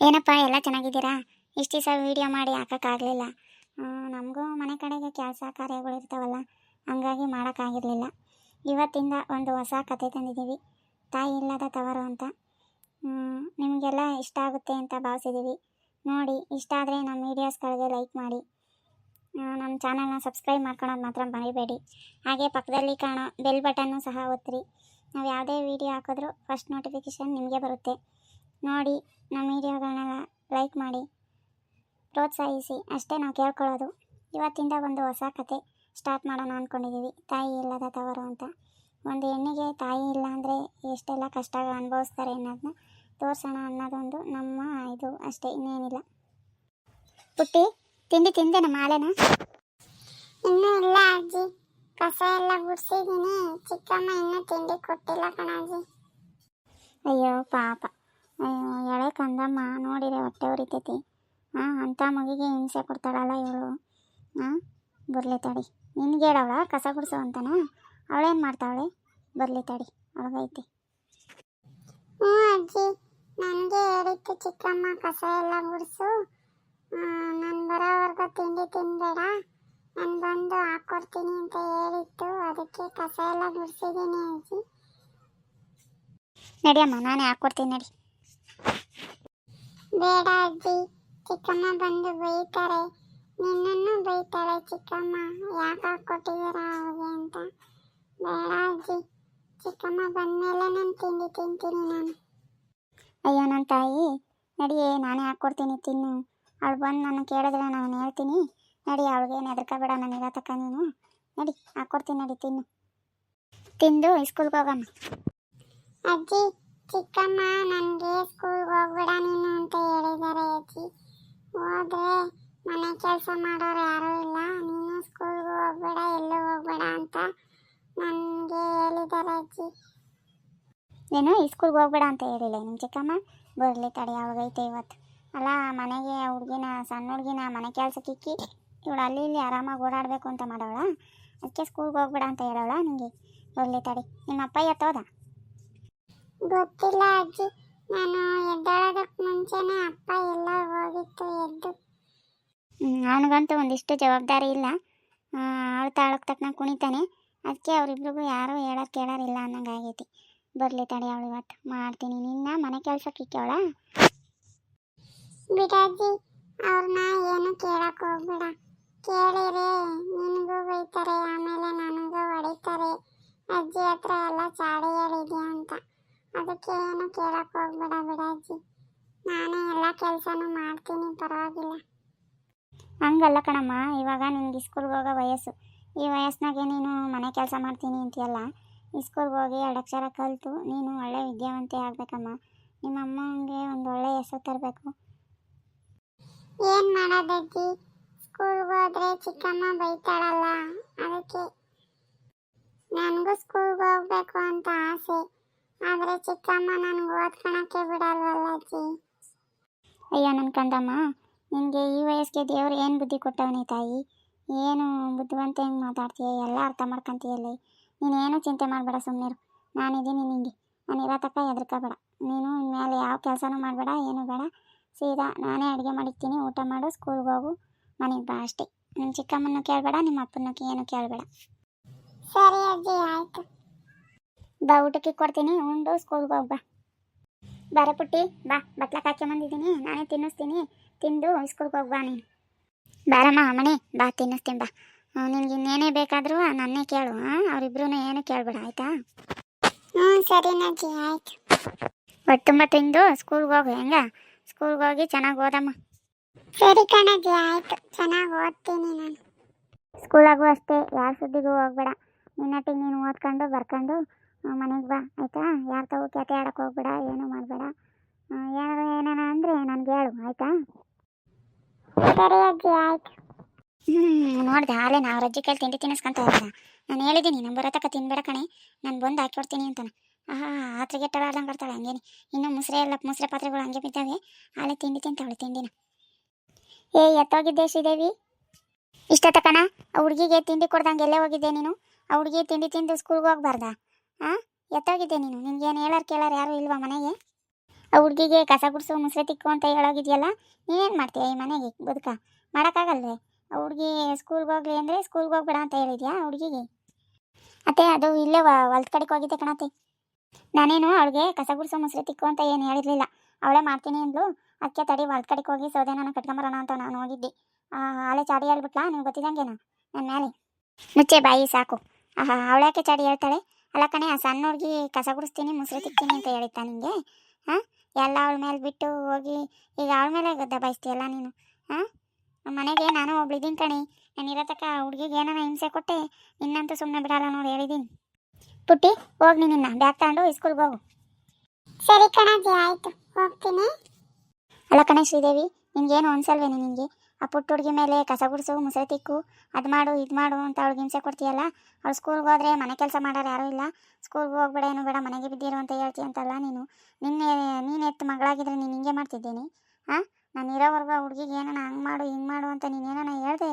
ಏನಪ್ಪ, ಎಲ್ಲ ಚೆನ್ನಾಗಿದ್ದೀರಾ? ಇಷ್ಟು ದಿವಸ ವೀಡಿಯೋ ಮಾಡಿ ಹಾಕೋಕ್ಕಾಗಲಿಲ್ಲ. ನಮಗೂ ಮನೆ ಕಡೆಗೆ ಕೆಲಸ ಕಾರ್ಯಗಳು ಇರ್ತಾವಲ್ಲ, ಹಂಗಾಗಿ ಮಾಡೋಕ್ಕಾಗಿರಲಿಲ್ಲ. ಇವತ್ತಿಂದ ಒಂದು ಹೊಸ ಕತೆ ತಂದಿದ್ದೀವಿ. ತಾಯಿ ಇಲ್ಲದ ತವರು ಅಂತ. ನಿಮಗೆಲ್ಲ ಇಷ್ಟ ಆಗುತ್ತೆ ಅಂತ ಭಾವಿಸಿದ್ದೀವಿ. ನೋಡಿ, ಇಷ್ಟ ಆದರೆ ನಮ್ಮ ವೀಡಿಯೋಸ್ಗಳಿಗೆ ಲೈಕ್ ಮಾಡಿ. ನಮ್ಮ ಚಾನಲ್ನ ಸಬ್ಸ್ಕ್ರೈಬ್ ಮಾಡ್ಕೊಳೋದು ಮಾತ್ರ ಮರಿಬೇಡಿ. ಹಾಗೆ ಪಕ್ಕದಲ್ಲಿ ಕಾಣೋ ಬೆಲ್ ಬಟನ್ನು ಸಹ ಒತ್ತಿರಿ ನಾವು ಯಾವುದೇ ವೀಡಿಯೋ ಹಾಕಿದ್ರೂ ಫಸ್ಟ್ ನೋಟಿಫಿಕೇಷನ್ ನಿಮಗೆ ಬರುತ್ತೆ. ನೋಡಿ ನಮ್ಮ ವೀಡಿಯೋಗಳನ್ನೆಲ್ಲ ಲೈಕ್ ಮಾಡಿ ಪ್ರೋತ್ಸಾಹಿಸಿ. ಅಷ್ಟೇ ನಾವು ಕೇಳ್ಕೊಳ್ಳೋದು. ಇವತ್ತಿಂದ ಒಂದು ಹೊಸ ಕತೆ ಸ್ಟಾರ್ಟ್ ಮಾಡೋಣ ಅಂದ್ಕೊಂಡಿದ್ದೀವಿ ತಾಯಿ ಇಲ್ಲದ ತವರು ಅಂತ. ಒಂದು ಹೆಣ್ಣಿಗೆ ತಾಯಿ ಇಲ್ಲ ಅಂದರೆ ಎಷ್ಟೆಲ್ಲ ಕಷ್ಟ ಅನುಭವಿಸ್ತಾರೆ ಅನ್ನೋದನ್ನ ತೋರಿಸೋಣ ಅನ್ನೋದೊಂದು ನಮ್ಮ ಇದು ಅಷ್ಟೇ ಇನ್ನೇನಿಲ್ಲ. ಪುಟ್ಟಿ ತಿಂಡಿ ತಿಂದೆ ನಮ್ಮ ಹಾಳೆನ ಇನ್ನೂ ಇಲ್ಲ ಅಜ್ಜಿ. ಕಸ ಎಲ್ಲ ಗುಡಿಸಿದ್ದೀನಿ. ಚಿಕ್ಕಮ್ಮ ಇನ್ನೂ ತಿಂಡಿ ಕೊಟ್ಟಿಲ್ಲ ಕಣಾಜಿ ಅಯ್ಯೋ ಪಾಪ. ಅಯ್ಯೋ ಎಳೆ ಕಂದಮ್ಮ ನೋಡಿರಿ ಹೊಟ್ಟೆ ಉರಿತೈತಿ. ಹಾಂ ಅಂಥ ಮಗಿಗೆ ಹಿಂಸೆ ಕೊಡ್ತಾಳಲ್ಲ ಇವಳು. ಹಾಂ ಬರಲಿ ತಡಿ. ನಿನ್ಗೆ ಹೇಳವಳ ಕಸ ಗುಡಿಸು ಅಂತನ? ಅವಳೇನು ಮಾಡ್ತಾಳೆ? ಬರಲಿ ತಡಿ ಅವಳಗೈತಿ ಹ್ಞೂ ಅಜ್ಜಿ ನನಗೆ ಹೇಳಿತ್ತು ಚಿಕ್ಕಮ್ಮ ಕಸ ಎಲ್ಲ ಗುಡಿಸು. ನಾನು ಬರೋವರೆಗೂ ತಿಂಡಿ ತಿನ್ಬೇಡ. ನಾನು ಬಂದು ಹಾಕ್ಕೊಡ್ತೀನಿ ಅಂತ ಹೇಳಿತ್ತು ಅದಕ್ಕೆ ಕಸ ಎಲ್ಲ ಗುಡಿಸಿದ್ದೀನಿ ಅಜ್ಜಿ. ನಡಿಯಮ್ಮ ನಾನೇ ಹಾಕ್ಕೊಡ್ತೀನಿ ನಡಿ. ಬೇಡ ಅಜ್ಜಿ ಚಿಕ್ಕಮ್ಮ ಬಂದು ಬೈತಾರೆ. ನಿನ್ನನ್ನು ಬೈತಾಳೆ ಚಿಕ್ಕಮ್ಮ. ಯಾಕೆ ಕೊಟ್ಟಿದ್ದೀರಾ ಅವ್ರಿಗೆ ಅಂತ? ಬೇಡ ಅಜ್ಜಿ ಚಿಕ್ಕಮ್ಮ ಬಂದಮೇಲೆ ನಾನು ತಿಂಡಿ ತಿಂತೀನಿ ನಾನು. ಅಯ್ಯೋ ನನ್ನ ತಾಯಿ, ನಡಿಯೇ, ನಾನೇ ಹಾಕ್ಕೊಡ್ತೀನಿ ತಿನ್ನು? ಅವಳು ಬಂದು ನಾನು ಕೇಳಿದ್ರೆ ನಾನು ಹೇಳ್ತೀನಿ. ನಡಿ ಅವಳಿಗೇನು ಹೆದರ್ಕೋಬೇಡ ನನಗೆ ತಕ್ಕ ನೀನು. ನಡಿ ಹಾಕ್ಕೊಡ್ತೀನಿ ನಡಿ, ತಿನ್ನು. ತಿಂದು ಸ್ಕೂಲ್ಗೆ ಹೋಗಮ್ಮ. ಅಜ್ಜಿ ಚಿಕ್ಕಮ್ಮ ನನಗೆ ಸ್ಕೂಲ್ಗೆ ಹೋಗ್ಬೇಡ ನೀನು ಅಂತ ಹೇಳಿದ್ದಾರೆ ಅಜ್ಜಿ. ಹೋದ್ರೆ ಮನೆ ಕೆಲಸ ಮಾಡೋರು ಯಾರೂ ಇಲ್ಲ. ನೀನು ಸ್ಕೂಲ್ಗೆ ಹೋಗ್ಬೇಡ, ಎಲ್ಲೂ ಹೋಗ್ಬೇಡ ಅಂತ ನನಗೆ ಹೇಳಿದ್ದಾರೆ ಅಜ್ಜಿ. ಏನು ಸ್ಕೂಲ್ಗೆ ಹೋಗ್ಬೇಡ ಅಂತ ಹೇಳಿಲ್ಲ ನಿಮ್ಮ ಚಿಕ್ಕಮ್ಮ? ಬರಲಿ ತಡಿ ಯಾವಾಗೈತೆ ಇವತ್ತು. ಅಲ್ಲ, ಮನೆಗೆ ಹುಡುಗಿನ, ಸಣ್ಣ ಹುಡುಗಿನ ಮನೆ ಕೆಲಸಕ್ಕೆ ಇಕ್ಕಿ ಇವಳು ಅಲ್ಲಿ ಇಲ್ಲಿ ಆರಾಮಾಗಿ ಓಡಾಡಬೇಕು ಅಂತ ಮಾಡೋಳ? ಅದಕ್ಕೆ ಸ್ಕೂಲ್ಗೆ ಹೋಗ್ಬೇಡ ಅಂತ ಹೇಳೋಳ ನಿಮಗೆ ಬರಲಿ ತಡಿ, ನಿಮ್ಮ ಅಪ್ಪ ಎತ್ತೋದ ಗೊತ್ತಿಲ್ಲ ಅಜ್ಜಿ. ನಾನು ಎದ್ದೇಳೋದಕ್ಕೆ ಮುಂಚೆನೇ ಅಪ್ಪ ಎಲ್ಲ ಹೋಗಿತ್ತು ಎದ್ದು. ಅವನಿಗಂತೂ ಒಂದಿಷ್ಟು ಜವಾಬ್ದಾರಿ ಇಲ್ಲ. ಅವಳು ತಾಳಕ್ಕೆ ತಕ್ಕನ ಕುಣಿತಾನೆ. ಅದಕ್ಕೆ ಅವರಿಬ್ರಿಗೂ ಯಾರೂ ಹೇಳೋರು ಕೇಳೋರಿಲ್ಲ ಅನ್ನಂಗೆ ಆಗೈತಿ ಬರಲಿ ತಡಿ ಅವಳು ಇವತ್ತು. ಮಾಡ್ತೀನಿ. ನಿನ್ನ ಮನೆ ಕೆಲ್ಸಕ್ಕೆ ಇಕ್ಕವಳ ಬಿಡಜ್ಜಿ ಅವ್ರನ್ನ ಏನು ಕೇಳಕ್ ಹೋಗ್ಬೇಡ. ಕೇಳಿರಿ ನಿನಗೂ ಬೈತಾರೆ ಆಮೇಲೆ ನನಗೂ ಹೊಡಿತಾರೆ. ಅಜ್ಜಿ ಹತ್ರ ಎಲ್ಲ ಚಾಡಿ ಹೇಳಿದೆ ಅಂತ. ಅದಕ್ಕೆ ಏನು ಕೇಳಕ್ ಹೋಗ್ಬೇಡ ಬಿಡಜ್ಜಿ ನಾನು ಎಲ್ಲ ಕೆಲಸನೂ ಮಾಡ್ತೀನಿ, ಪರವಾಗಿಲ್ಲ. ಹಂಗಲ್ಲ ಕಣಮ್ಮ, ಇವಾಗ ನಿನ್ಗೆ ಸ್ಕೂಲ್ಗೆ ಹೋಗೋ ವಯಸ್ಸು. ಈ ವಯಸ್ಸಿನಾಗೆ ನೀನು ಮನೆ ಕೆಲಸ ಮಾಡ್ತೀನಿ ಅಂತೀಯಲ್ಲ? ಸ್ಕೂಲ್ಗೆ ಹೋಗಿ ಅಕ್ಷರ ಕಲಿತು ನೀನು ಒಳ್ಳೆ ವಿದ್ಯಾವಂತೆ ಆಗಬೇಕಮ್ಮ. ನಿಮ್ಮ ಅಮ್ಮಂಗೆ ಒಂದು ಒಳ್ಳೆ ಹೆಸರು ತರಬೇಕು. ಏನು ಮಾಡೋದಜ್ಜಿ? ಸ್ಕೂಲ್ಗೆ ಹೋದ್ರೆ ಚಿಕ್ಕಮ್ಮ ಬೈತಾಳಲ್ಲ, ಅದಕ್ಕೆ. ನನಗೂ ಸ್ಕೂಲ್ಗೆ ಹೋಗ್ಬೇಕು ಅಂತ ಆಸೆ. ಆದ್ರೆ ಚಿಕ್ಕಮ್ಮ ನನ್ಗೆ ಓದ್ಕೊಳಕ್ಕೆ ಬಿಡಲ್ವಲ್ಲ ಅಜ್ಜಿ. ಅಯ್ಯೋ ನನ್ನ ಕಂದಮ್ಮ, ನಿನಗೆ ಈ ವಯಸ್ಸಿಗೆ ದೇವ್ರು ಏನು ಬುದ್ಧಿ ಕೊಟ್ಟವನಿ ತಾಯಿ? ಏನು ಬುದ್ಧಿವಂತ ಹೆಂಗೆ ಮಾತಾಡ್ತೀಯ? ಎಲ್ಲ ಅರ್ಥ ಮಾಡ್ಕೊಂತೀಯಲ್ಲಿ. ನೀನೇನು ಚಿಂತೆ ಮಾಡಬೇಡ ಸುಮ್ಮನಿರು ನಾನಿದ್ದೀನಿ ನಿಂಗೆ. ನಾನು ಇರೋ ತಕ್ಕ ಹೆದರ್ಕೋಬೇಡ. ನೀನು ಇನ್ಮೇಲೆ ಯಾವ ಕೆಲಸನೂ ಮಾಡಬೇಡ, ಏನು ಬೇಡ. ಸೀದಾ ನಾನೇ ಅಡುಗೆ ಮಾಡಿರ್ತೀನಿ ಊಟ ಮಾಡು, ಸ್ಕೂಲ್ಗೆ ಹೋಗು, ಮನೆಗೆ ಬಾ ಅಷ್ಟೇ. ನಿಮ್ಮ ಚಿಕ್ಕಮ್ಮನ್ನು ಕೇಳಬೇಡ ನಿಮ್ಮ ಅಪ್ಪನ ಏನು ಕೇಳಬೇಡ. ಸರಿ ಅಜ್ಜಿ, ಆಯ್ತು. ಬಾ, ಊಟಕ್ಕೆ ಕೊಡ್ತೀನಿ. ಉಂಡು ಸ್ಕೂಲ್ಗೆ ಹೋಗಿ ಬಾ. ಬಾರೆ ಪುಟ್ಟಿ, ಬಾ. ಬಟ್ಲಕ್ಕೆ ಹಾಕ್ಕೊಂಬಂದಿದ್ದೀನಿ ನಾನೇ ತಿನ್ನಿಸ್ತೀನಿ. ತಿಂದು ಸ್ಕೂಲ್ಗೆ ಹೋಗಿ ಬಾ ನೀನು. ಬಾರಮ್ಮ, ಮನೆ. ಬಾ, ತಿನ್ನಿಸ್ತೀನಿ, ಬಾ. ನಿನ್ಗೆ ಇನ್ನೇನೇ ಬೇಕಾದರೂ ನನ್ನೇ ಕೇಳು ಅವರಿಬ್ರು ಏನು ಕೇಳಬೇಡ, ಆಯಿತಾ? ಹ್ಞೂ ಸರಿ ನಾ ಆಯ್ತು. ಒಟ್ಟು ತುಂಬ ತಿಂದು ಸ್ಕೂಲ್ಗೆ ಹೋಗು, ಹೆಂಗ? ಸ್ಕೂಲ್ಗೆ ಹೋಗಿ ಚೆನ್ನಾಗಿ ಓದಮ್ಮ. ಸರಿ ಕಣಜ್ಜಿ ಆಯ್ತು. ಚೆನ್ನಾಗಿ ಓದ್ತೀನಿ ನಾನು. ಸ್ಕೂಲಾಗೂ ಅಷ್ಟೇ ಯಾರ ಸುದ್ದಿಗೂ ಹೋಗ್ಬೇಡ. ನಿನ್ನಟ್ಟಿಗೆ ನೀನು ಓದ್ಕೊಂಡು, ಬರ್ಕೊಂಡು ಮನೆಗೆ ಬಾ, ಆಯಿತಾ? ಯಾರ ತಗೋ ಕ್ಯಾತೆ ಆಡೋಕ್ಕೆ ಹೋಗ್ಬೇಡ, ಏನೂ ಮಾಡಬೇಡ. ಏನಾರು ಏನಾರ ಅಂದರೆ ನನಗೆ ಹೇಳು, ಆಯಿತಾ? ಸರಿ ಅಜ್ಜಿ, ಆಯ್ತು. ಹ್ಞೂ ನೋಡಿದೆ ಹಾಲೆ ನಾವು ರಜ್ಜಿ ಕೇಳಿ ತಿಂಡಿ ತಿನ್ನಿಸ್ಕೊಂತ ಹೋಗೋದ ನಾನು ಹೇಳಿದ್ದೀನಿ ನಮ್ಮ ಬರೋತಕ್ಕ ತಿನ್ಬೇಡ ಕಣೆ. ನಾನು ಬಂದು ಹಾಕಿಕೊಡ್ತೀನಿ ಅಂತಾನೆ. ಆಹಾ, ಆತ್ರಿಗೆ ಆಡ್ದಂಗೆ ಬರ್ತಾಳೆ ಹಂಗೇನೆ. ಇನ್ನು ಮುಸ್ರೆ ಎಲ್ಲ, ಮುಸ್ರೆ ಪಾತ್ರೆಗಳು ಹಂಗೆ ಬಿದ್ದಾವೆ. ಹಾಲೆ ತಿಂಡಿ ತಿಂತಾವಳೆ, ತಿಂಡಿನ. ಏ, ಎತ್ತೋಗಿದ್ದೆ ಶ್ರೀದೇವಿ. ಇಷ್ಟ ತಕಣ ಹುಡುಗಿಗೆ ತಿಂಡಿ ಕೊಡ್ದಂಗೆ ಎಲ್ಲೇ ಹೋಗಿದ್ದೆ ನೀನು? ಆ ಹುಡುಗಿ ತಿಂಡಿ ತಿಂದು ಸ್ಕೂಲ್ಗೆ ಹೋಗ್ಬಾರ್ದಾ? ಹಾಂ? ಎತ್ತೋಗಿದ್ದೆ ನೀನು? ನಿನಗೇನು ಹೇಳೋರು ಕೇಳೋರು ಯಾರು ಇಲ್ವಾ ಮನೆಗೆ? ಆ ಹುಡುಗಿಗೆ ಕಸ ಗುಡಿಸು, ಮುಸ್ರೆ ತಿಕ್ಕು ಅಂತ ಹೇಳೋಗಿದೆಯಲ್ಲ? ನೀನೇನು ಮಾಡ್ತೀಯ ಈ ಮನೆಗೆ ಬದುಕ? ಮಾಡೋಕ್ಕಾಗಲ್ವೇ? ಆ ಹುಡುಗಿ ಸ್ಕೂಲ್ಗೆ ಹೋಗ್ಲಿ ಅಂದರೆ ಸ್ಕೂಲ್ಗೆ ಹೋಗ್ಬೇಡ ಅಂತ ಹೇಳಿದ್ಯಾ ಹುಡುಗಿಗೆ? ಅತ್ತೆ, ಅದು ಇಲ್ಲೇ ಹೊಲ್ದ ಕಡೆಗೆ ಹೋಗಿದ್ದೆ ಕಣತ್ತೆ. ನಾನೇನು ಅವಳಿಗೆ ಕಸ ಗುಡಿಸೋ, ಮುಸ್ರೆ ತಿಕ್ಕು ಅಂತ ಏನು ಹೇಳಿರಲಿಲ್ಲ. ಅವಳೇ ಮಾಡ್ತೀನಿ ಅಂದ್ಲು. ಅದಕ್ಕೆ ತಡಿ ಹೊಲ್ದ ಕಡೆಗೆ ಹೋಗಿ ಸೌದೆನ ಕಟ್ಕೊಂಬರೋಣ ಅಂತ ನಾನು ಹೋಗಿದ್ದೆ. ಆಲೆ ಚಾಡಿ ಹೇಳ್ಬಿಟ್ಲಾ? ನೀವು ಗೊತ್ತಿದಂಗೇನ ನನ್ನ ಮೇಲೆ ಮುಚ್ಚೆ ಬಾಯಿ, ಸಾಕು. ಆಹಾ ಅವಳ್ಯಾಕೆ ಚಾಡಿ ಹೇಳ್ತಾಳೆ? ಅಲ್ಲ ಕಣೆ, ಆ ಸಣ್ಣ ಹುಡುಗಿ ಕಸ ಗುಡಿಸ್ತೀನಿ, ಮುಸುರಿ ತಿಕ್ತೀನಿ ಅಂತ ಹೇಳಿತ್ತ ನಿಂಗೆ? ಹಾಂ ಎಲ್ಲ ಅವಳ ಮೇಲೆ ಬಿಟ್ಟು ಹೋಗಿ, ಈಗ ಅವಳ ಮೇಲೆ ದಬಾಯಿಸ್ತೀಯಲ್ಲ ನೀನು? ಹಾಂ ಮನೆಗೆ ನಾನು ಒಬ್ಳಿದ್ದೀನಿ ಕಣೆ. ನಾನು ಇರೋ ತಕ್ಕ ಹುಡುಗಿಗೆ ಏನಾನ ಹಿಂಸೆ ಕೊಟ್ಟೆ, ನಿನ್ನಂತೂ ಸುಮ್ಮನೆ ಬಿಡಲ್ಲ ನೋಡಿ, ಹೇಳಿದ್ದೀನಿ. ಪುಟ್ಟಿ, ಹೋಗಿ ನಿನ್ನ ಬ್ಯಾಗ್ ತಗೊಂಡು ಸ್ಕೂಲ್ಗೆ ಹೋಗು. ಸರಿ ಕಣಜಿ, ಆಯ್ತು. ಹೋಗ್ತೀನಿ. ಅಲ್ಲ ಕಣೆ ಶ್ರೀದೇವಿ, ನಿನ್ಗೇನು ಅನ್ಸಲ್ವೇನೆ ನಿನಗೆ? ಆ ಪುಟ್ಟ ಹುಡುಗಿ ಮೇಲೆ ಕಸ ಗುಡಿಸು, ಮುಸರೆ ತಿಕ್ಕು, ಅದು ಮಾಡು, ಇದು ಮಾಡು ಅಂತ ಅವ್ಳಿಗೆ ಹಿಂಸೆ ಕೊಡ್ತೀಯಲ್ಲ? ಅವ್ಳು ಸ್ಕೂಲ್ಗೆ ಹೋದ್ರೆ ಮನೆ ಕೆಲಸ ಮಾಡೋರು ಯಾರೂ ಇಲ್ಲ. ಸ್ಕೂಲ್ಗೆ ಹೋಗ್ಬೇಡ, ಏನು ಬೇಡ, ಮನೆಗೆ ಬಿದ್ದಿರು ಅಂತ ಹೇಳ್ತಿ ಅಂತಲ್ಲ ನೀನು. ನಿನ್ನೆ, ನೀನು ಎತ್ತು ಮಗಳಾಗಿದ್ರೆ ನೀನು ಹಿಂಗೆ ಮಾಡ್ತಿದ್ದೀನಿ. ಹಾಂ ನಾನು ಇರೋವರೆಗೂ ಆ ಹುಡುಗಿಗೆ ಏನಾನ ಹಂಗೆ ಮಾಡು, ಹಿಂಗೆ ಮಾಡು ಅಂತ ನೀನು ಏನಾನ ಹೇಳ್ದೆ?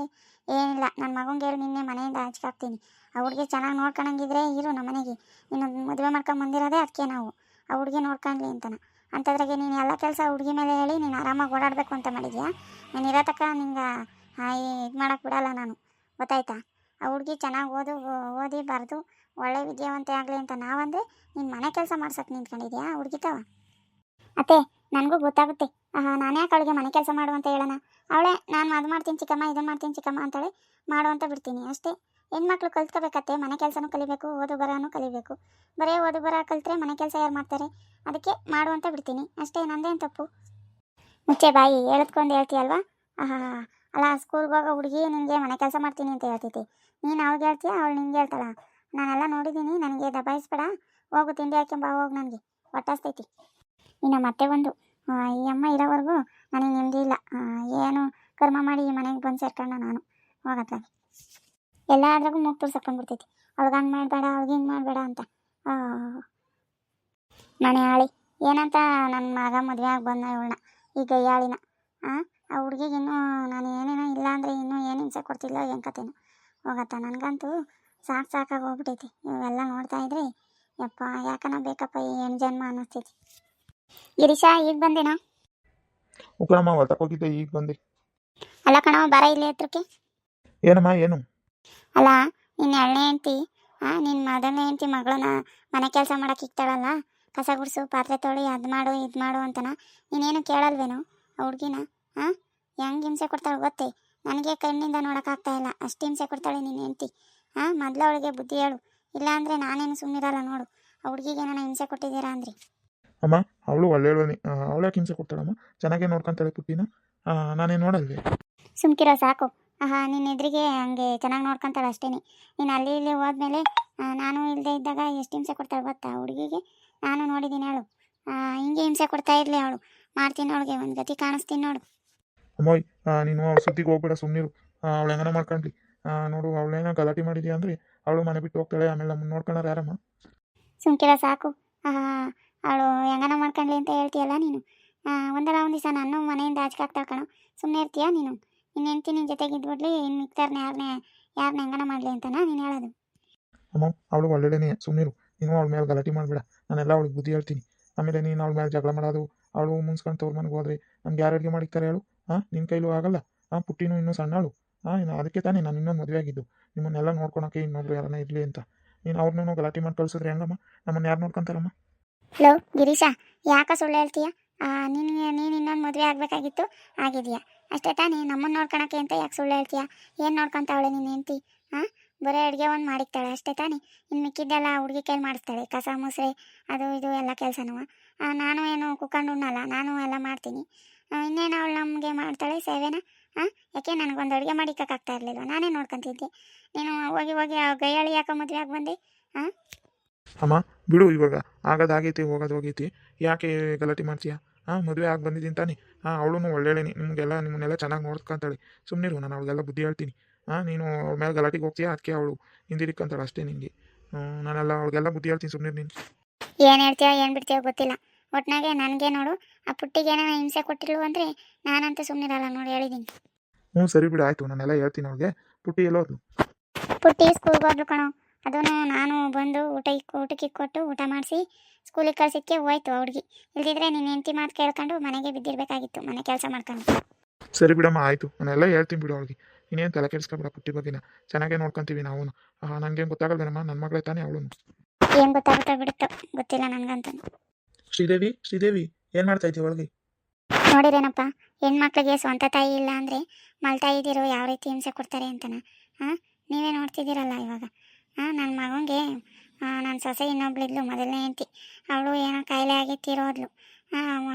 ಏನಿಲ್ಲ ನನ್ನ ಮಗಂಗೆ ಹೇಳಿ ನಿನ್ನೆ ಮನೆಯಿಂದ ಹಾಕ್ತೀನಿ. ಆ ಹುಡುಗಿ ಚೆನ್ನಾಗಿ ನೋಡ್ಕೊಳಂಗಿದ್ರೆ ಇರು ನಮ್ಮ ಮನೆಗೆ. ನೀನು ಮದುವೆ ಮಾಡ್ಕೊಂಡು ಬಂದಿರೋದೇ ಅದಕ್ಕೆ ನಾವು. ಆ ಹುಡುಗಿ ನೋಡ್ಕೊಂಡ್ಲಿ ಅಂತನ. ಅಂಥದ್ರಾಗೆ ನೀನು ಎಲ್ಲ ಕೆಲಸ ಹುಡುಗಿ ಮೇಲೆ ಹೇಳಿ ನೀನು ಆರಾಮಾಗಿ ಓಡಾಡಬೇಕು ಅಂತ ಮಾಡಿದ್ಯಾ? ನಾನು ಇರೋ ತಕ್ಕ ನಿಂಗೆ ಇದು ಮಾಡೋಕ್ಕೆ ಬಿಡಲ್ಲ ನಾನು. ಗೊತ್ತಾಯ್ತಾ? ಆ ಹುಡುಗಿ ಚೆನ್ನಾಗಿ ಓದು ಓದಿ ಬರೆದು ಒಳ್ಳೆ ವಿದ್ಯಾವಂತೆ ಆಗಲಿ ಅಂತ ನಾವಂದ್ರೆ ನೀನು ಮನೆ ಕೆಲಸ ಮಾಡ್ಸಕ್ಕೆ ನಿಂತ್ಕೊಂಡಿದ್ಯಾ ಹುಡುಗಿ ತವ? ಅತ್ತೆ, ನನಗೂ ಗೊತ್ತಾಗುತ್ತೆ. ಆಹಾ ನಾನ್ಯಾಕೆ ಅವಳಿಗೆ ಮನೆ ಕೆಲಸ ಮಾಡು ಅಂತ ಹೇಳೋಣ? ಅವಳೇ, ನಾನು ಅದು ಮಾಡ್ತೀನಿ ಚಿಕ್ಕಮ್ಮ ಇದನ್ನು ಮಾಡ್ತೀನಿ ಚಿಕ್ಕಮ್ಮ ಅಂತೇಳಿ ಮಾಡು ಅಂತ ಬಿಡ್ತೀನಿ, ಅಷ್ಟೇ. ಹೆಣ್ಮಕ್ಳು ಕಲ್ತ್ಕೋಬೇಕತ್ತೆ, ಮನೆ ಕೆಲಸನೂ ಕಲಿಬೇಕು, ಓದು ಬರೋನು ಕಲಿಬೇಕು. ಬರೀ ಓದು ಬರ ಕಲ್ತ್ರೆ ಮನೆ ಕೆಲಸ ಯಾರು ಮಾಡ್ತಾರೆ? ಅದಕ್ಕೆ ಮಾಡುವಂತ ಬಿಡ್ತೀನಿ. ಅಷ್ಟೇ, ನಂದೇನು ತಪ್ಪು? ಮುಚ್ಚೆ ಬಾಯಿ ಎಳೆದ್ಕೊಂಡು ಹೇಳ್ತೀಯಲ್ವಾ? ಆಹಾ, ಅಲ್ಲ ಸ್ಕೂಲ್ಗೆ ಹೋಗೋ ಹುಡುಗಿ ನಿನಗೆ ಮನೆ ಕೆಲಸ ಮಾಡ್ತೀನಿ ಅಂತ ಹೇಳ್ತೈತಿ. ನೀನು ಅವ್ಳಿಗೆ ಹೇಳ್ತೀಯ, ಅವ್ಳು ನಿಂಗೆ ಹೇಳ್ತಾಳ? ನಾನೆಲ್ಲ ನೋಡಿದ್ದೀನಿ ನನಗೆ ದಬಾಯಿಸ್ಬೇಡ. ಹೋಗು, ತಿಂಡಿ ಹಾಕ್ಯಂಬ, ಹೋಗಿ ನನಗೆ. ಒಟ್ಟಾಸ್ತೈತಿ. ಇನ್ನು ಮತ್ತೆ ಒಂದು. ಈ ಅಮ್ಮ ಇರೋವರೆಗೂ ನನಗೆ ನೆಮ್ಮದಿ ಇಲ್ಲ. ಏನು ಕರ್ಮ ಮಾಡಿ ಈ ಮನೆಗೆ ಬಂದು ಸೇರ್ಕೊಂಡ ನಾನು. ಹೋಗತ್ಲಾಗಿ ಎಲ್ಲಾದ್ರಾಗೂ ಮೂಗ್ ತುರ್ಸಕ್ಕೊಂಡ್ಬಿಡ್ತೈತಿ ಅವಾಗ ಹಂಗೆ ಮಾಡಬೇಡ ಅವಾಗ ಹಿಂಗೆ ಮಾಡಬೇಡ ಅಂತ. ಆ, ಮನೆ ಆಳಿ. ಏನಂತ ನನ್ನ ಮಗ ಮದುವೆ ಆಗಿ ಬಂದ ಇವಳನ್ನ ಈ ಗಯ್ಯಾಳಿನ ಆ ಆ ಹುಡುಗಿಗೆ ಇನ್ನೂ ನಾನು ಏನೇನೋ ಇಲ್ಲ ಅಂದರೆ ಇನ್ನೂ ಏನು ಹಿಂಸೆ ಕೊಡ್ತಿಲ್ಲ ಏನು ಕತೆನೋ. ಹೋಗತ್ತ ನನಗಂತೂ ಸಾಕು ಸಾಕಾಗಿ ಹೋಗ್ಬಿಟ್ಟೈತಿ ಇವೆಲ್ಲ ನೋಡ್ತಾ ಇದ್ರಿ. ಯಪ್ಪ ಯಾಕನ ಬೇಕಪ್ಪ ಹೆಣ್ಣು ಜನ್ಮ ಅನ್ನಿಸ್ತೈತಿ ಗಿರೀಶ ಈಗ ಬಂದೇನಾ? ಉಕ್ಕಣಮ್ಮ ಹೊಲ್ತಕ್ಕೆ ಹೋಗಿದ್ದೆ ಈಗ ಬಂದೆ. ಅಲ್ಲ ಕಣೋ ಬರ ಇಲ್ಲಿ ಹತ್ರಕ್ಕೆ. ಏನಮ್ಮ ಏನು? ಅಲ್ಲ ನಿನ್ನ ಎಳ್ಳೆ ಹೆಂಡತಿ ಆ ನಿನ್ನ ಮೊದಲನೇ ಹೆಂಡತಿ ಮಗಳನ್ನ ಮನೆ ಕೆಲಸ ಮಾಡಕ್ಕೆ ಇಕ್ತಾಳಲ್ಲ ಕಸ ಗುಡಿಸು ಪಾತ್ರೆ ತೊಳಿ ಅದು ಮಾಡು ಇದು ಮಾಡು ಅಂತನ ನೀನೇನು ಕೇಳಲ್ವೇನೋ ಆ ಹುಡುಗಿನ ಹಾಂ ಹೆಂಗೆ ಹಿಂಸೆ ಕೊಡ್ತಾಳೆ ಗೊತ್ತೇ ನನಗೆ ಕಣ್ಣಿಂದ ನೋಡೋಕ್ಕಾಗ್ತಾ ಇಲ್ಲ ಅಷ್ಟು ಹಿಂಸೆ ಕೊಡ್ತಾಳೆ ನಿನ್ನ ಹೆಂಡತಿ ಹಾಂ ಮೊದಲು ಅವಳಿಗೆ ಬುದ್ಧಿ ಹೇಳು ಇಲ್ಲಾಂದರೆ ನಾನೇನು ಸುಮ್ಮನಿರಲ್ಲ ನೋಡು ಆ ಹುಡುಗಿಗೆ ನಾನು ಹಿಂಸೆ ಕೊಟ್ಟಿದ್ದೀರಾ ಅಂದ್ರಿ. ಅಮ್ಮ ಅವಳು ಒಳ್ಳೆ ಅವಳು ಯಾಕೆ ಹಿಂಸೆ ಕೊಡ್ತಾಳಮ್ಮ ಚೆನ್ನಾಗೇ ನೋಡ್ಕೊಂತಾಳೆ ಪುಟ್ಟಿನ ನಾನೇನು ನೋಡಲ್ವೇ? ಸುಮ್ಕಿರೋ ಸಾಕು ಆಹಾ ನಿನ್ನ ಎದುರಿಗೆ ಹಂಗೆ ಚೆನ್ನಾಗಿ ನೋಡ್ಕೊಂತಾಳೆ ಅಷ್ಟೇ ನೀನು ಅಲ್ಲಿ ಇಲ್ಲಿ ಹೋದ್ಮೇಲೆ ನಾನು ಇಲ್ಲದೆ ಇದ್ದಾಗ ಎಷ್ಟು ಹಿಂಸೆ ಕೊಡ್ತಾಳೆ ಗೊತ್ತಾ ಹುಡುಗಿಗೆ? ನಾನು ನೋಡಿದ್ದೀನಿ ಅವಳು. ಹಿಂಗೆ ಹಿಂಸೆ ಕೊಡ್ತಾ ಇರಲಿ ಅವಳು. ಮಾಡ್ತೀನಿ ಅವಳಿಗೆ ಒಂದು ಗತಿ ಕಾಣಿಸ್ತೀನಿ ನೋಡು. ಅಮ್ಮೋಯ್ ನೀನು ಅವ್ಳ ಸುದ್ದಿಗೆ ಹೋಗ್ಬೇಡ ಸುಮ್ಮನಿರು ಅವಳು ಹೆಂಗನ ಮಾಡ್ಕೊಂಡ್ಲಿ. ನೋಡು ಅವಳೇನ ಗಲಾಟೆ ಮಾಡಿದ್ಯಾ ಅಂದ್ರೆ ಅವಳು ಮನೆ ಬಿಟ್ಟು ಹೋಗ್ತಾಳೆ ಆಮೇಲೆ ನಮ್ಮನ್ನು ನೋಡ್ಕೊಳ್ಳೋರು ಯಾರಮ್ಮ? ಸುಮ್ಕಿರ ಸಾಕು. ಅವಳು ಹೆಂಗನ ಮಾಡ್ಕೊಂಡ್ಲಿ ಅಂತ ಹೇಳ್ತೀಯಲ್ಲ ನೀನು. ಒಂದಲ್ಲ ಒಂದು ದಿವಸ ನಾನು ಮನೆಯಿಂದ ಆಚೆ ಹಾಕ್ತಾಳೆ ಕಣೋ. ಸುಮ್ಮನೆ ಇರ್ತೀಯಾ ನೀನು? ನಿನ್ನ ಹೆಂಡತಿ ನಿನ್ನ ಜೊತೆಗೆ ಇದ್ಬಿಡ್ಲಿ ಇನ್ನು ಮಿಕ್ತಾರನ್ನ ಯಾರನ್ನೇ ಯಾರನ್ನ ಹೆಂಗನ ಮಾಡಲಿ ಅಂತನಾ ನೀನು ಹೇಳೋದು. ಅಮ್ಮ ಅವಳು ಒಳ್ಳೆಯನೇ ಸುಮ್ಮನಿರು ನೀನು ಅವಳ ಮೇಲೆ ಗಲಾಟೆ ಮಾಡಬೇಡ. ನಾನೆಲ್ಲ ಅವಳಿಗೆ ಬುದ್ಧಿ ಹೇಳ್ತೀನಿ. ಆಮೇಲೆ ನೀನು ಅವಳ ಮೇಲೆ ಜಗಳ ಮಾಡೋದು. ಅವಳು ಮುನ್ಸ್ಕೊಂಡು ತೋರ್ ಮನೆಗೆ ಹೋದ್ರೆ ನಮ್ಗೆ ಯಾರು ಅಡುಗೆ ಮಾಡಿರ್ತಾರೆ ಹೇಳು? ಹಾಂ ನಿನ್ನ ಕೈಲೂ ಆಗಲ್ಲ. ಹಾಂ ಪುಟ್ಟಿನೂ ಇನ್ನೂ ಸಣ್ಣಳು. ಹಾಂ ಇನ್ನು ಅದಕ್ಕೆ ತಾನೇ ನಾನು ಇನ್ನೊಂದು ಮದುವೆ ಆಗಿದ್ದು. ನಿಮ್ಮನ್ನೆಲ್ಲ ನೋಡ್ಕೊಳಕ್ಕೆ ಇನ್ನೊಬ್ರು ಯಾರನ್ನ ಇರಲಿ ಅಂತ. ನೀನು ಅವ್ರನ್ನೂ ಗಲಾಟೆ ಮಾಡಿ ಕಳ್ಸಿದ್ರೆ ಹೆಂಗಮ್ಮ? ನಮ್ಮನ್ನು ಯಾರು ನೋಡ್ಕೊಂತಾರಮ್ಮ? ಹಲೋ ಗಿರೀಶ ಯಾಕೆ ಸುಳ್ಳು ಹೇಳ್ತೀಯ? ನೀನು ನೀನು ಇನ್ನೊಂದು ಮದುವೆ ಆಗಬೇಕಾಗಿತ್ತು? ಆಗಿದೆಯಾ? ಅಷ್ಟೇ ತಾನೇ ನಮ್ಮನ್ನು ನೋಡ್ಕೊಳಕ್ಕೆ ಅಂತ ಯಾಕೆ ಸುಳ್ಳು ಹೇಳ್ತೀಯಾ? ಏನು ನೋಡ್ಕೊಂತಾವಳೆ ನೀನು ಹೆಂಡ್ತಿ? ಹಾಂ ಬರೀ ಅಡುಗೆ ಒಂದು ಮಾಡಿಕ್ತಾಳೆ, ಅಷ್ಟೇ ತಾನೇ? ಇನ್ನು ಮಿಕ್ಕಿದ್ದೆಲ್ಲ ಹುಡುಗಿ ಕೈಲಿ ಮಾಡಿಸ್ತಾಳೆ, ಕಸ, ಮುಸ್ರೆ, ಅದು ಇದು ಎಲ್ಲ ಕೆಲಸನೂ. ನಾನು ಏನು ಕುಕ್ಕಂಡು ಉಣ್ಣಲ್ಲ, ನಾನು ಎಲ್ಲ ಮಾಡ್ತೀನಿ. ಇನ್ನೇನು ಅವಳು ನಮಗೆ ಮಾಡ್ತಾಳೆ, ಸೇವೆನ? ಹಾಂ ಯಾಕೆ ನನಗೊಂದು ಅಡುಗೆ ಮಾಡಿಕ್ಕಾಗ್ತಾ ಇರಲಿಲ್ಲ ನಾನೇ ನೋಡ್ಕೊತಿದ್ದೆ. ನೀನು ಹೋಗಿ ಹೋಗಿ ಆ ಗೈಯಾಳಿ ಯಾಕೆ ಮದುವೆ ಆಗಿ ಬಂದೆ? ಅಮ್ಮ, ಬಿಡು ಇವಾಗ. ಆಗೋದಾಗೈತಿ ಹೋಗೋದು ಹೋಗೈತಿ. ಯಾಕೆ ಗಲಾಟೆ ಮಾಡ್ತೀಯಾ? ಹಾಂ ಮದುವೆ ಆಗಿ ಬಂದಿದ್ದೀನಿ ತಾನೆ. ಹಾಂ ಅವಳು ಒಳ್ಳೇಳೇನಿ. ನಿಮಗೆಲ್ಲ ನಿಮ್ಮನ್ನೆಲ್ಲ ಚೆನ್ನಾಗಿ ನೋಡ್ಕೊಂತಾಳೆ ಸುಮ್ಮನಿರು ನಾನು ಅವಳಿಗೆಲ್ಲ ಬುದ್ಧಿ ಹೇಳ್ತೀನಿ. ಹಾಂ ನೀನು ಅವಳ ಮೇಲೆ ಗಲಾಟೆಗೆ ಹೋಗ್ತೀಯಾ? ಅದಕ್ಕೆ ಅವಳು ಹಿಂದಿರಿಕ್ಕಂತಾಳೆ ಅಷ್ಟೇ ನಿನಗೆ ನಾನೆಲ್ಲ ಅವಳಿಗೆಲ್ಲ ಬುದ್ಧಿ ಹೇಳ್ತೀನಿ ಸುಮ್ಮನೆ ನೀನು. ಏನು ಹೇಳ್ತೀಯೋ ಏನು ಬಿಡ್ತೀಯೋ ಗೊತ್ತಿಲ್ಲ. ಒಟ್ನಾಗೆ ನನಗೆ ನೋಡು ಆ ಪುಟ್ಟಿಗೆ ಏನೋ ಹಿಂಸೆ ಕೊಟ್ಟಿಲ್ಲ ಅಂದರೆ ನಾನಂತೂ ಸುಮ್ಮನಿರಲ್ಲ ನೋಡಿ ಹೇಳಿದ್ದೀನಿ ಹ್ಞೂ ಸರಿ ಬಿಡು ಆಯಿತು. ನಾನೆಲ್ಲ ಹೇಳ್ತೀನಿ ಅವ್ಳಿಗೆ. ಪುಟ್ಟಿ ಎಲ್ಲೋದ್ಲು? ಪುಟ್ಟಿ ಸ್ಕೂಲ್ಗೆ ಹೋದ್ಲು ಕಣೋ. ಅದೂ ನಾನು ಬಂದು ಊಟ ಊಟಕ್ಕೆ ಕೊಟ್ಟು ಊಟ ಮಾಡಿಸಿ ಸ್ಕೂಲಿಗೆ ಕಳ್ಸಿದ್ಕೆ ಹೋಯ್ತು ಆ ಹುಡುಗಿ. ಇಲ್ದಿದ್ರೆ ನಿನ್ನ ಹೆಂಡತಿ ಮಾತು ಕೇಳ್ಕೊಂಡು ಮನೆಗೆ ಬಿದ್ದಿರಬೇಕಾಗಿತ್ತು ಮನೆ ಕೆಲಸ ಮಾಡ್ಕೊಂಡು. ಸರಿ ಬಿಡಮ್ಮ ಆಯಿತು. ನಾನೆಲ್ಲ ಹೇಳ್ತೀನಿ ಬಿಡು ಅವ್ಳಿಗೆ. ಇನ್ನೇನು ತಲೆ ಕೆಡಿಸ್ಕೊಬೇಡ ಪುಟ್ಟಿ ಬಗ್ಗೆನ ಚೆನ್ನಾಗೇ ನೋಡ್ಕೊಂತೀವಿ ನಾವು ನನಗೇನು ಗೊತ್ತಾಗಲ್ವೇನಮ್ಮ? ನನ್ನ ಮಗಳೇ ತಾನೇ ಅವಳು ಏನು ಗೊತ್ತಾಗುತ್ತೋ ಬಿಡುತ್ತೋ ಗೊತ್ತಿಲ್ಲ ನನಗಂತ. ಶ್ರೀದೇವಿ ಶ್ರೀದೇವಿ ಏನು ಮಾಡ್ತಾ ಇದ್ದೀವಿ ಒಳಗೆ? ನೋಡಿರೇನಪ್ಪ ಹೆಣ್ಮಕ್ಳಿಗೆ ಸ್ವಂತ ತಾಯಿ ಇಲ್ಲ ಅಂದರೆ ಮಲ್ತಾ ಇದ್ದೀರೋ ಯಾವ ರೀತಿ ಹಿಂಸೆ ಕೊಡ್ತಾರೆ ಅಂತನ? ಹಾಂ ನೀವೇ ನೋಡ್ತಿದ್ದೀರಲ್ಲ ಇವಾಗ. ನನ್ನ ಮಗನಿಗೆ ನನ್ನ ಸೊಸೆ ಇನ್ನೊಬ್ಳಿದ್ಲು, ಮೊದಲನೇ ಹೆಂಡತಿ. ಅವಳು ಏನೋ ಕಾಯಿಲೆ ಆಗಿ ತೀರೋದ್ಲು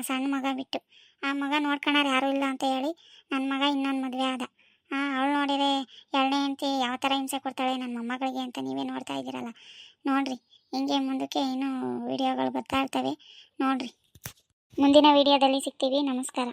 ಸಣ್ಣ ಮಗ ಬಿಟ್ಟು. ಆ ಮಗ ನೋಡ್ಕೊಳೋರು ಯಾರೂ ಇಲ್ಲ ಅಂತ ಹೇಳಿ ನನ್ನ ಮಗ ಇನ್ನೊಂದು ಮದುವೆ ಆದ. ಅವಳು ನೋಡಿದ್ರೆ ಎರಡನೇ ಹೆಂಡತಿ ಯಾವ ಥರ ಹಿಂಸೆ ಕೊಡ್ತಾಳೆ ನನ್ನ ಮೊಮ್ಮಗಳಿಗೆ ಅಂತ ನೀವೇ ನೋಡ್ತಾ ಇದ್ದೀರಲ್ಲ. ನೋಡ್ರಿ, ಹಿಂಗೆ ಮುಂದಕ್ಕೆ ಇನ್ನೂ ವಿಡಿಯೋಗಳು ಬರ್ತಾ ಇರ್ತವೆ. ನೋಡ್ರಿ. ಮುಂದಿನ ವಿಡಿಯೋದಲ್ಲಿ ಸಿಗ್ತೀವಿ. ನಮಸ್ಕಾರ.